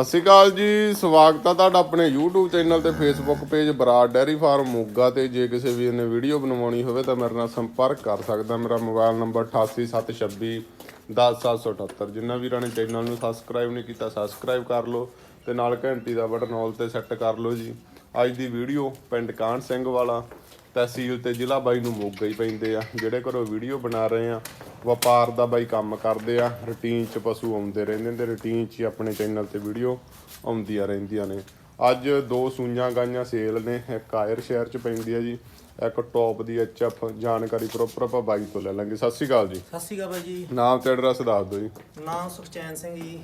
ਸਤਿ ਸ਼੍ਰੀ ਅਕਾਲ ਜੀ, ਸਵਾਗਤ ਹੈ ਤੁਹਾਡਾ ਆਪਣੇ YouTube ਚੈਨਲ ਤੇ Facebook page Brar dairy farm Moga ਤੇ। ਜੇ ਕਿਸੇ ਵੀਰ ਨੇ ਵੀਡੀਓ ਬਣਵਾਉਣੀ ਹੋਵੇ ਤਾਂ ਮੇਰੇ ਨਾਲ ਸੰਪਰਕ ਕਰ ਸਕਦਾ। ਮੇਰਾ ਮੋਬਾਈਲ ਨੰਬਰ 8876 10778 ਜਿਨ੍ਹਾਂ ਵੀਰਾਂ ਨੇ ਚੈਨਲ ਨੂੰ ਸਬਸਕ੍ਰਾਈਬ ਨਹੀਂ ਕੀਤਾ ਸਬਸਕ੍ਰਾਈਬ ਕਰ ਲਓ ਤੇ ਨਾਲ ਘੰਟੀ ਦਾ ਬਟਨ ਆਲ ਤੇ ਸੈੱਟ ਕਰ ਲਓ ਜੀ। ਅੱਜ ਦੀ ਵੀਡੀਓ ਪਿੰਡ ਕਾਹਨ ਸਿੰਘ ਵਾਲਾ। ਤਹਿਸੀਲ ਤੇ ਜ਼ਿਲ੍ਹਾ ਬਾਈ ਨੂੰ ਮੋਗਾ ਹੀ ਪੈਂਦੇ ਆ ਜਿਹੜੇ ਘਰੋਂ ਵੀਡੀਓ ਬਣਾ ਰਹੇ ਆ ਵਪਾਰ ਦਾ ਬਾਈ ਕੰਮ ਕਰਦੇ ਆ ਰੁਟੀਨ 'ਚ ਪਸ਼ੂ ਆਉਂਦੇ ਰਹਿੰਦੇ ਨੇ ਤੇ ਰੁਟੀਨ 'ਚ ਹੀ ਆਪਣੇ ਚੈਨਲ ਤੇ ਵੀਡੀਓ ਆਉਂਦੀਆਂ ਰਹਿੰਦੀਆਂ ਨੇ। ਅੱਜ ਦੋ ਸੂਈਆਂ ਗਾਈਆਂ ਸੇਲ ਨੇ ਇੱਕ ਆਇਰ ਸ਼ਹਿਰ 'ਚ ਪੈਂਦੀ ਆ ਜੀ ਇੱਕ ਟੌਪ ਦੀ ਐਚਐਫ ਜਾਣਕਾਰੀ ਪ੍ਰੋਪਰ ਆਪਾਂ ਬਾਈ ਤੋਂ ਲੈ ਲਾਂਗੇ। ਸਤਿ ਸ਼੍ਰੀ ਅਕਾਲ ਜੀ। ਸਤਿ ਸ਼੍ਰੀ ਅਕਾਲ ਬਾਈ ਜੀ। ਨਾਮ ਤੇ ਐਡਰੈਸ ਦੱਸ ਦਿਓ ਜੀ। ਨਾਮ ਸੁਖਚੈਨ ਸਿੰਘ ਜੀ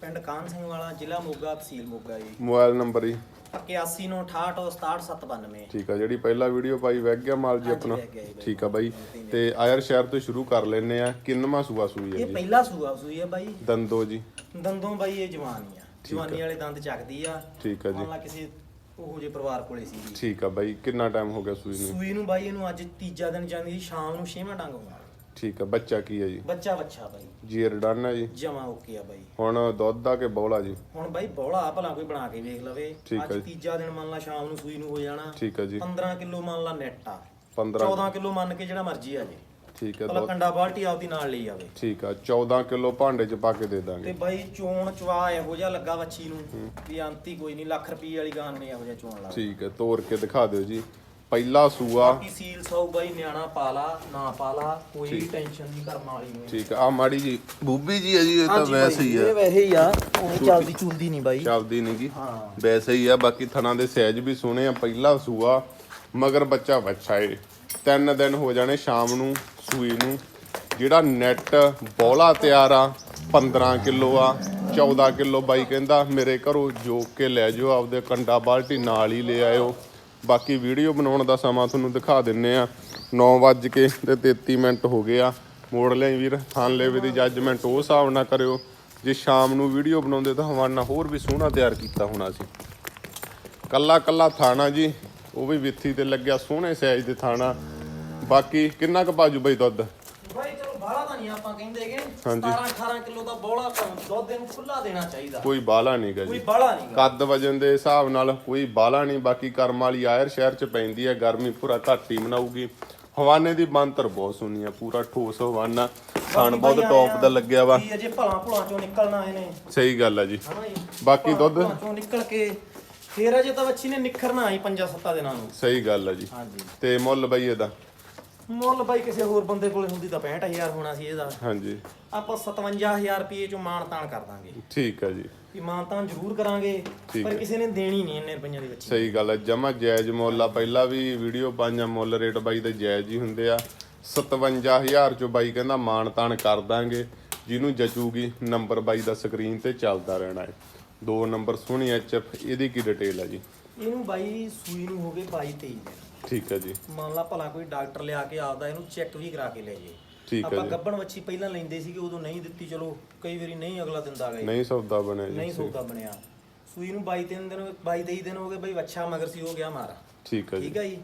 ਪਿੰਡ ਕਾਨ ਸਿੰਘ ਵਾਲਾ ਜ਼ਿਲ੍ਹਾ ਮੋਗਾ ਤਹਿਸੀਲ ਮੋਗਾ ਜੀ। ਮੋਬਾਈਲ ਨੰਬਰ ਜੀ। 8168679792 ਠੀਕ ਆ ਜਿਹੜੀ ਪਹਿਲਾ ਵੀਡੀਓ ਪਾਈ ਵੈਗ ਗਿਆ ਮਾਲ ਜੀ ਆਪਣਾ। ਜੀ। ਠੀਕ ਆ ਬਾਈ। ਤੇ ਆਇਰ ਸ਼ਹਿਰ ਤੋਂ ਸ਼ੁਰੂ ਕਰ ਲੈਨੇ ਆ। ਕਿੰਨਵਾਂ ਸੂਆ ਸੂਈ ਹੈ ਇਹ ਜੀ? ਪਹਿਲਾ ਸੂਆ ਸੂਈ ਹੈ ਬਾਈ। ਦੰਦੋ ਜੀ। ਦੰਦੋਂ ਬਾਈ ਇਹ ਜਵਾਨੀ ਆ। ਜਵਾਨੀ ਵਾਲੇ ਦੰਦ ਚੱਕਦੀ ਆ। ਠੀਕ ਆ ਜੀ। ਮੰਨ ਲਾ ਕਿਸੇ ਉਹੋ ਜਿਹੇ ਪਰਿਵਾਰ ਕੋਲੇ ਸੀ ਜੀ। ਠੀਕ ਆ ਬਾਈ। ਕਿੰਨਾ ਟਾਈਮ ਹੋ ਗਿਆ ਸੂਈ ਨੂੰ? ਸੂਈ ਨੂੰ ਬਾਈ ਇਹਨੂੰ ਅੱਜ ਤੀਜਾ ਦਿਨ ਜਾਂਦੀ ਸੀ ਸ਼ਾਮ ਨੂੰ ਛੇਵਾਂ ਡੰਗ ਹੋਣਾ ਠੀਕ ਆ ਬੱਚਾ ਕੀ ਹੈ ਜੀ? ਬੱਚਾ ਬੱਚਾ ਬਾਈ। ਜੀਰ ਡਨ ਹੈ ਜੀ? ਜਮਾ ਓਕੇ ਆ ਬਾਈ। ਹੁਣ ਦੁੱਧ ਦਾ ਕੇ ਬੌਲਾ ਜੀ? ਹੁਣ ਬਾਈ ਬੋਲਾ ਭਲਾ ਕੋਈ ਬਣਾ ਕੇ ਵੇਖ ਲਵੇ। ਠੀਕ ਅੱਜ ਆ ਜੀ। ਤੀਜਾ ਦਿਨ ਮੰਨ ਲਾ ਸ਼ਾਮ ਨੂੰ ਸੂਈ ਨੂੰ ਹੋ ਜਾਣਾ। ਠੀਕ ਆ ਜੀ। 15 ਕਿਲੋ ਮੰਨ ਲਾ ਨੈਟ ਆ। 15 14 ਕਿਲੋ ਮੰਨ ਕੇ ਜਿਹੜਾ ਮਰਜ਼ੀ ਆ ਜੇ। ਠੀਕ ਆ ਭਲਾ ਦੁੱਧ ਕੰਡਾ ਬਾਲਟੀ ਆਪਦੀ ਨਾਲ ਲਈ ਆਵੇ। ਠੀਕ ਆ 14 ਕਿਲੋ ਭਾਂਡੇ ਚ ਪਾ ਕੇ ਦੇ ਤੇ ਦਾਂਗੇ ਬਾਈ ਚੋਣ ਚਵਾ ਇਹੋ ਜਿਹਾ ਲੱਗਾ ਵੱਛੀ ਨੂੰ ਵੀ ਅੰਤੀ ਕੋਈ ਨਹੀਂ ਲੱਖ ਰੁਪਏ ਵਾਲੀ ਗਾਂ ਨੇ ਇਹੋ ਜਿਹਾ ਚੋਣ ਲਾ ਠੀਕ ਹੈ ਤੋੜ ਕੇ ਦਿਖਾ ਦਿਓ ਜੀ। ਪਹਿਲਾ ਸੂਆ। ਬਾਕੀ ਸੀਲ ਸੌ ਬਾਈ ਨਿਆਣਾ ਪਾਲਾ ਨਾ ਪਾਲਾ ਕੋਈ ਟੈਨਸ਼ਨ ਨਹੀਂ ਕਰਮ ਵਾਲੀ ਨੂੰ। ਠੀਕ ਆ ਮਾੜੀ ਜੀ ਬੂਬੀ ਜੀ ਹੈ ਜੀ ਇਹ ਤਾਂ ਵੈਸੇ ਹੀ ਇਹ ਆ ਵੈਸੇ ਹੀ ਆ ਉਹ ਚੱਲਦੀ ਚੁੰਦੀ ਨਹੀਂ ਬਾਈ। ਚੱਲਦੀ ਨੀ ਗੀ। ਹਾਂ। ਵੈਸੇ ਹੀ ਆ ਬਾਕੀ ਥਣਾ ਦੇ ਸਾਈਜ਼ ਵੀ ਸੋਹਣੇ ਆ ਪਹਿਲਾ ਸੂਆ ਮਗਰ ਬੱਚਾ ਵੱਛਾ ਏ। ਤਿੰਨ ਦਿਨ ਹੋ ਜਾਣੇ ਸ਼ਾਮ ਨੂੰ ਸੂਈ ਨੂੰ। ਜਿਹੜਾ ਨੈਟ ਬੋਲਾ ਤਿਆਰ ਆ 15 ਕਿਲੋ ਆ 14 ਕਿਲੋ ਬਾਈ ਕਹਿੰਦਾ ਮੇਰੇ ਘਰੋਂ ਜੋਕ ਕੇ ਲੈ ਜਾਓ ਆਪਦੇ ਕੰਡਾ ਬਾਲਟੀ ਨਾਲ ਹੀ ਲੈ ਆਇਓ। ਬਾਕੀ ਵੀਡੀਓ ਬਣਾਉਣ ਦਾ ਸਮਾਂ ਤੁਹਾਨੂੰ ਦਿਖਾ ਦਿੰਨੇ ਆ। 9 ਵੱਜ ਕੇ ਤੇ 33 ਮਿੰਟ ਹੋ ਗਏ ਆ। ਮੋੜ ਲਿਆ ਵੀਰ ਥਾਨ ਲੈਵੇ ਦੀ ਜੱਜਮੈਂਟ ਉਹ ਹਿਸਾਬ ਨਾਲ ਕਰਿਓ। ਜੇ ਸ਼ਾਮ ਨੂੰ ਵੀਡੀਓ ਬਣਾਉਂਦੇ ਤਾਂ ਹਵਾਨਾ ਹੋਰ ਵੀ ਸੋਹਣਾ ਤਿਆਰ ਕੀਤਾ ਹੋਣਾ ਸੀ। ਕੱਲਾ ਕੱਲਾ ਥਾਣਾ ਜੀ, ਉਹ ਵੀ ਵਿੱਥੀ ਤੇ ਲੱਗਿਆ ਸੋਹਣੇ ਸਾਈਜ਼ ਦੇ ਥਾਣਾ। ਬਾਕੀ ਕਿੰਨਾ ਕੁ ਪਾਜੂ ਬਈ ਦੁੱਧ? ਨਹੀਂ ਆਪਾਂ ਕਹਿੰਦੇਗੇ ਹਾਂਜੀ। 17 18 ਕਿਲੋ ਦਾ ਬੋਲਾ ਦੁੱਧ ਦਿਨ ਖੁੱਲਾ ਦੇਣਾ ਚਾਹੀਦਾ। ਕੋਈ ਬਾਲਾ ਨਹੀਂਗਾ ਕੋਈ ਜੀ ਨਹੀਂ ਕੱਦ ਵਜਨ ਦੇ ਹਿਸਾਬ ਨਾਲ ਕੋਈ ਬਾਲਾ ਨਹੀਂ ਬਾਕੀ ਕਰਮ ਵਾਲੀ ਆਇਰ ਸ਼ਹਿਰ ਚ ਪੈਂਦੀ ਹੈ ਗਰਮੀ ਪੂਰਾ ਘੱਟ ਹੀ ਮਨਾਊਗੀ। ਹਵਾਨੇ ਦੀ ਬੰਤਰ ਬਹੁਤ ਸੋਹਣੀ ਆ ਪੂਰਾ ਠੋਸ ਹਵਾਨਾ। ਖਾਣ ਬਹੁਤ ਟੌਪ ਦਾ ਲੱਗਿਆ ਵਾ। ਕੀ ਅਜੇ ਭਲਾ ਭੁਲਾ ਚੋਂ ਨਿਕਲਣਾ ਇਹਨੇ। ਸਹੀ ਗੱਲ ਆ ਜੀ। ਹਨਾ ਜੀ? ਬਾਕੀ ਦੁੱਧ? ਭਲਾਂ ਚੋਂ ਨਿਕਲ ਕੇ ਫੇਰ ਅਜੇ ਤਾਂ ਬੱਚੀ ਨੇ ਨਿਖਰਨਾ ਆਈ 5-7 ਦਿਨਾਂ ਨੂੰ। ਸਹੀ ਗੱਲ ਆ ਜੀ। ਹਾਂਜੀ। ਤੇ ਮੁੱਲ ਬਈ ਇਹਦਾ? ਮੁੱਲ ਬਾਈ ਕਿਸੇ ਹੋਰ ਬੰਦੇ ਕੋਲੇ ਹੁੰਦੀ ਤਾਂ 65000 ਹੋਣਾ ਸੀ ਇਹਦਾ। ਹਾਂਜੀ। ਆਪਾਂ 57000 ਰੁਪਏ ਚੋਂ ਤਾਣ ਕਰ ਦਾਂਗੇ। ਠੀਕ ਆ ਜੀ। ਵੀ ਤਾਣ ਜ਼ਰੂਰ ਕਰਾਂਗੇ ਪਰ। ਕਿਸੇ ਨੇ ਦੇਣੀ ਨਹੀਂ ਇੰਨੇ ਰੁਪਈਆਂ ਦੀ ਬੱਚੀ। ਸਹੀ ਗੱਲ ਹੈ ਜਮਾ ਜਾਇਜ਼ ਮੁੱਲ ਆ। ਪਹਿਲਾਂ ਵੀ ਵੀਡੀਓ ਪਾਈਆਂ ਮੁੱਲ ਰੇਟ ਬਾਈ ਦੇ ਜਾਇਜ਼ ਹੀ ਹੁੰਦੇ ਆ। 57000 ਚੋਂ ਬਾਈ ਕਹਿੰਦਾ ਮਾਣ ਤਾਣ ਕਰ ਦਾਂਗੇ। ਜਿਹਨੂੰ ਜਚੂਗੀ ਨੰਬਰ ਬਾਈ ਦਾ ਸਕਰੀਨ ਤੇ ਚੱਲਦਾ ਰਹਿਣਾ ਹੈ। ਦੋ ਨੰਬਰ ਸੋਹਣੀ ਐਚਐਫ ਇਹਦੀ ਕੀ ਡਿਟੇਲ ਹੈ ਜੀ? ਇਹਨੂੰ ਬਾਈ ਸੂਈ ਨੂੰ ਹੋ ਗਏ 22 23 ਦਿਨ ਠੀਕ ਹੈ ਜੀ। ਮੰਨ ਲਾ ਭਲਾ ਕੋਈ ਡਾਕਟਰ ਲਿਆ ਕੇ ਆਪਦਾ ਇਹਨੂੰ ਚੈੱਕ ਵੀ ਕਰਾ ਕੇ ਲੈ ਜੇ। ਠੀਕ ਹੈ ਆਪਾਂ ਜੀ। ਗੱਬਣ ਵੱਛੀ ਪਹਿਲਾਂ ਲੈਂਦੇ ਸੀਗੇ ਉਦੋਂ ਨਹੀਂ ਦਿੱਤੀ ਚਲੋ ਕਈ ਵਾਰੀ ਨਹੀਂ ਅਗਲਾ ਦਿੰਦਾ ਗਏ ਨਹੀਂ ਸੌਦਾ ਬਣਿਆ ਨਹੀਂ ਜੀ ਸੌਦਾ ਬਣਿਆ। ਸੂਈ ਨੂੰ 22 ਤਿੰਨ ਦਿਨ 22 23 ਦਿਨ ਹੋ ਗਏ ਬਈ ਵੱਛਾ ਮਗਰ ਸੀ ਹੋ ਗਿਆ ਮਾਰਾ। ਠੀਕ ਹੈ ਜੀ। ਠੀਕ ਹੈ ਜੀ।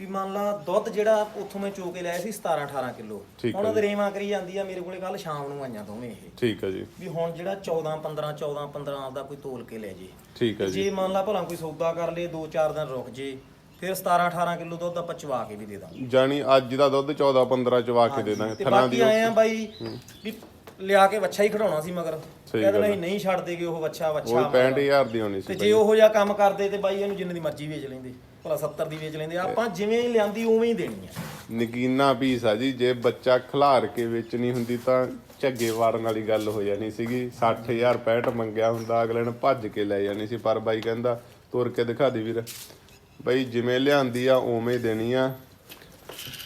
ਵੀ ਮੰਨ ਲਾ ਦੁੱਧ ਜਿਹੜਾ ਉੱਥੋਂ ਮੈਂ ਚੋ ਕੇ ਲਿਆ ਸੀ 17 18 ਕਿਲੋ। ਠੀਕ ਹੈ ਰੇਵਾਂ ਕਰੀ ਜਾਂਦੀ ਆ ਮੇਰੇ ਕੋਲੇ ਕੱਲ ਸ਼ਾਮ ਨੂੰ ਆਈਆਂ ਦੋਵੇਂ ਇਹ। ਠੀਕ ਹੈ ਜੀ। ਵੀ ਹੁਣ ਜਿਹੜਾ 14 15 14 15 ਆਪਦਾ ਕੋਈ ਤੋਲ ਕੇ ਲੈ ਜੇ। ਠੀਕ ਹੈ ਜੀ। ਜੇ ਮੰਨ ਲਾ ਭਲਾ ਕੋਈ ਸੌਦਾ ਕਰ ਲੇ 2-4 ਦਿਨ ਰੁਕ ਜੇ ਫਿਰ 17 18 ਕਿਲੋ ਦੁੱਧ ਆਪਾਂ ਚਵਾ ਕੇ ਵੀ ਦੇ ਦਾਂਗੇ। ਜਾਨੀ ਅੱਜ ਦਾ ਦੁੱਧ 14 15 ਚਵਾ ਕੇ ਦੇ ਦਾਂਗੇ। ਤੇ ਥਣਾ ਬਾਕੀ ਦੀ ਆਏ ਆ ਬਾਈ ਵੀ ਲਿਆ ਕੇ ਵੱਛਾ ਹੀ ਖੜਾਉਣਾ ਸੀ ਮਗਰ। ਸਹੀ ਕਹਿੰਦੇ ਗੱਲ ਨਹੀਂ ਨਹੀਂ ਛੱਡ ਦੇਗੇ ਉਹ ਵੱਛਾ ਉਹ ਵੱਛਾ 65000 ਦੀ ਹੋਣੀ ਤੇ ਸੀ ਜੇ ਉਹੋ ਜਿਹਾ ਕੰਮ ਕਰਦੇ ਤੇ ਬਾਈ ਇਹਨੂੰ ਜਿੰਨੇ ਦੀ ਮਰਜ਼ੀ ਵੇਚ ਲੈਂਦੇ ਭਲਾ 70 ਦੀ ਵੇਚ ਲੈਂਦੇ। ਆਪਾਂ ਜਿਵੇਂ ਲਿਆਂਦੀ ਉਵੇਂ ਹੀ ਦੇਣੀ ਆ। ਨਗੀਨਾ ਪੀਸ ਆ ਜੀ ਜੇ ਬੱਚਾ ਖਿਲਾਰ ਕੇ ਵੇਚਣੀ ਹੁੰਦੀ ਤਾਂ ਝੱਗੇ ਵਾਰਨ ਵਾਲੀ ਗੱਲ ਹੋ ਜਾਣੀ ਸੀਗੀ। 60000 65 ਮੰਗਿਆ ਹੁੰਦਾ ਅਗਲੇ ਨੇ ਭੱਜ ਕੇ ਲੈ ਜਾਣੀ ਸੀ। ਪਰ ਬਾਈ ਕਹਿੰਦਾ ਤੁਰ ਕੇ ਦਿਖਾ ਦੇ ਵੀਰ। ਬਾਈ ਜਿਵੇਂ ਲਿਆਂਦੀ ਆ ਉਵੇਂ ਦੇਣੀ ਆ।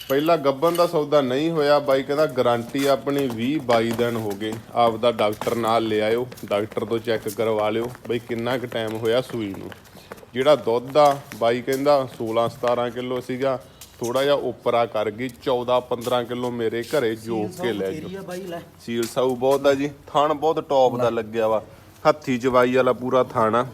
ਪਹਿਲਾ ਗੱਬਨ ਦਾ ਸੌਦਾ ਨਹੀਂ ਹੋਇਆ ਬਾਈ ਕਹਿੰਦਾ ਗਾਰੰਟੀ ਆਪਣੀ 20 22 ਦਿਨ ਹੋ ਗਏ। ਆਪਦਾ ਡਾਕਟਰ ਨਾਲ ਲੈ ਆਇਓ ਡਾਕਟਰ ਤੋਂ ਚੈੱਕ ਕਰਵਾ ਲਿਓ। ਬਈ ਕਿੰਨਾ ਕੁ ਟਾਈਮ ਹੋਇਆ ਸੂਈ ਨੂੰ। ਜਿਹੜਾ ਦੁੱਧ ਆ ਬਾਈ ਕਹਿੰਦਾ 16 17 ਕਿਲੋ ਸੀਗਾ। ਥੋੜਾ ਜਿਹਾ ਉਪਰਾ ਕਰ ਗਈ 14 15 ਕਿਲੋ ਮੇਰੇ ਘਰੇ ਜੋਕ ਕੇ ਲੈ ਜਾਓ। ਬਾਈ ਸੀਲ ਸਾਊ ਬਹੁਤ ਆ ਜੀ। ਥਣ ਬਹੁਤ ਟੌਪ ਦਾ ਲੱਗਿਆ ਵਾ। ਹੱਥੀ ਜਵਾਈ ਵਾਲਾ ਪੂਰਾ ਥਾਣਾ।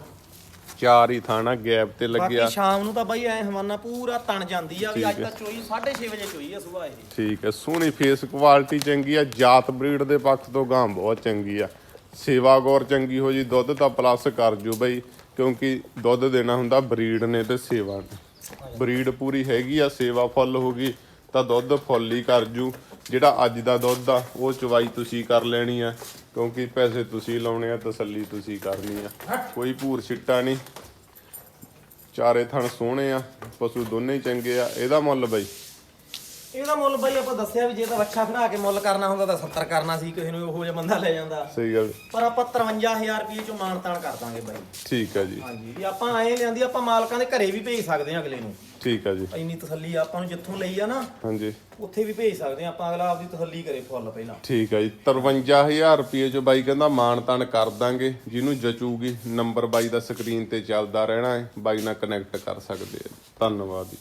ਚਾਰ ਹੀ ਥਾਣਾ ਗੈਪ ਤੇ ਲੱਗਿਆ। ਬਾਕੀ ਸ਼ਾਮ ਨੂੰ ਤਾਂ ਬਾਈ ਐ ਹਵਾਨਾ ਪੂਰਾ ਤਣ ਜਾਂਦੀ ਆ ਵੀ ਅੱਜ ਤਾਂ ਚੋਈ 6:30 ਵਜੇ ਚੋਈ ਆ ਸਵੇਰ ਇਹ। ਠੀਕ ਹੈ ਸੋਹਣੀ ਫੇਸ ਕੁਆਲਿਟੀ ਚੰਗੀ ਆ ਜਾਤ ਬਰੀਡ ਦੇ ਪੱਖ ਤੋਂ ਗਾਂ ਬਹੁਤ ਚੰਗੀ ਆ। ਸੇਵਾ ਗੌਰ ਚੰਗੀ ਹੋ ਜੀ ਦੁੱਧ ਤਾਂ ਪਲੱਸ ਕਰ ਜੂ ਬਈ ਕਿਉਂਕਿ ਦੁੱਧ ਦੇਣਾ ਹੁੰਦਾ ਬਰੀਡ ਨੇ ਤੇ ਸੇਵਾ ਨੇ। ਬਰੀਡ ਪੂਰੀ ਹੈਗੀ ਆ ਸੇਵਾ ਫੁੱਲ ਹੋ ਗਈ ਤਾਂ ਦੁੱਧ ਫੁੱਲ ਹੀ ਕਰ ਜੂ। ਜਿਹੜਾ ਅੱਜ ਦਾ ਦੁੱਧ ਆ ਉਹ ਚਵਾਈ ਤੁਸੀਂ ਕਰ ਲੈਣੀ ਆ ਕਿਉਂਕਿ ਪੈਸੇ ਤੁਸੀਂ ਲਾਉਣੇ ਆ ਤਸੱਲੀ ਤੁਸੀਂ ਕਰਨੀ ਆ। ਕੋਈ ਭੂਰ ਛਿੱਟਾ ਨਹੀਂ। ਚਾਰੇ ਥਣ ਸੋਹਣੇ ਆ ਪਸ਼ੂ ਦੋਨੇ ਚੰਗੇ ਆ ਇਹਦਾ ਮੁੱਲ ਬਈ। ਇਹਦਾ ਮੁੱਲ ਬਾਈ ਆਪਾਂ ਦੱਸਿਆ ਵੀ ਜੇ ਤਾਂ ਵੱਛਾ ਖੜਾ ਕੇ ਮੁੱਲ ਕਰਨਾ ਹੁੰਦਾ ਤਾਂ 70 ਕਰਨਾ ਸੀ ਕਿਸੇ ਨੂੰ ਉਹੋ ਜਿਹਾ ਬੰਦਾ ਲੈ ਜਾਂਦਾ। ਸਹੀ ਗੱਲ। ਪਰ ਆਪਾਂ 53000 ਰੁਪਏ ਚੋਂ ਮਾਨਤਾਨ ਕਰ ਦਾਂਗੇ ਬਾਈ। ਠੀਕ ਆ ਜੀ। ਹਾਂਜੀ ਵੀ ਆਪਾਂ ਐਂ ਲਿਆਂਦੀ ਆਪਾਂ ਮਾਲਕਾਂ ਦੇ ਘਰੇ ਵੀ ਭੇਜ ਸਕਦੇ ਆ ਅਗਲੇ ਨੂੰ। ਠੀਕ ਆ ਜੀ। ਇੰਨੀ ਤਸੱਲੀ ਆਪਾਂ ਨੂੰ ਜਿੱਥੋਂ ਲਈ ਆ ਨਾ ਹਾਂਜੀ। ਉੱਥੇ ਵੀ ਭੇਜ ਸਕਦੇ ਆ ਆਪਾਂ ਅਗਲਾ ਆਪਦੀ ਤਸੱਲੀ ਕਰੇ ਫੁੱਲ ਪਹਿਲਾਂ। ਠੀਕ ਆ ਜੀ। 53000 ਰੁਪਏ ਚ ਬਾਈ ਕਹਿੰਦਾ ਮਾਣ ਤਾਣ ਕਰ ਦਾਂਗੇ ਜਿਹਨੂੰ ਜਚੂਗੀ ਨੰਬਰ ਬਾਈ ਦਾ ਸਕਰੀਨ ਤੇ ਚੱਲਦਾ ਰਹਿਣਾ ਹੈ ਬਾਈ ਨਾਲ ਕਨੈਕਟ ਕਰ ਸਕਦੇ ਆ। ਧੰਨਵਾਦ ਜੀ।